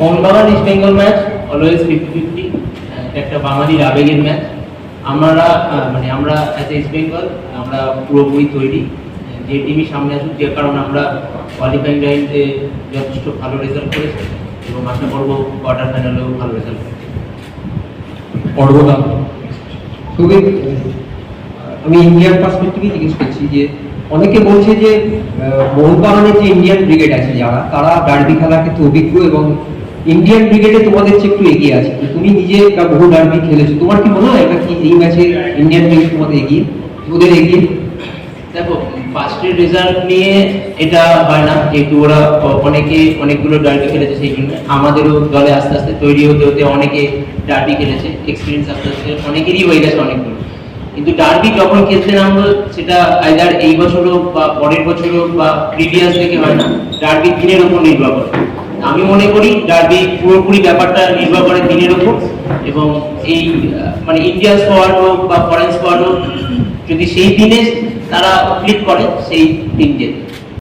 Mohun Bagan East Bengal match always fifty fifty একটা বাঙালির আবেগের ম্যাচ আমরা মানে আমরা অ্যাজ এ ইস্ট বেঙ্গল আমরা পুরোপুরি তৈরি যে টিমই সামনে আসুক, যে কারণ আমরা কোয়ালিফাইং রাউন্ডে যথেষ্ট ভালো রেজাল্ট করেছি, এবং আশা করব কোয়ার্টার ফাইনালেও ভালো রেজাল্ট অর্ঘদা খুবই আমি ইন্ডিয়ান পার্সপেক্টিভে জিজ্ঞেস করছি যে, অনেকে বলছে যে মোহনবাগানের যে ইন্ডিয়ান ব্রিগেড আছে যারা, তারা ডার্বি খেলা ক্ষেত্রে অভিজ্ঞ এবং ইন্ডিয়ান ক্রিকেটে তোমাদের চেয়ে একটু এগিয়ে আছে। তুমি নিজে বহু ডার্বি খেলেছো। তোমার কি মনে হয়? কি এই ম্যাচে ইন্ডিয়ান ব্রিগেড তোমাদের এগিয়ে? ওদের এগিয়ে? দেখো ফার্স্টের রেজাল্ট নিয়ে এটা হয় না, যেহেতু ওরা অনেকে, অনেকগুলো ডার্বি খেলেছে সেই জন্য। আমাদেরও দলে আস্তে আস্তে তৈরি হতে হতে অনেকে ডার্বি খেলেছে এক্সপিরিয়েন্স আস্তে আস্তে অনেকেরই হয়ে গেছে অনেকগুলো। কিন্তু ডার্বি যখন খেলতে নামবো সেটা আইদার এই বছর হোক বা পরের বছর হোক বা প্রিভিয়াস থেকে হয় না ডার্বি দিনের উপর নির্ভর করে। আমি মনে করি ডার্বি পুরোপুরি ব্যাপারটা নির্ভর করে দিনের উপর, এবং এই মানে ইন্ডিয়ান স্কোয়াড হোক বা ফরেন স্কোয়াড হোক, যদি সেই দিনে তারা ক্লিক করে, সেই দিনকে।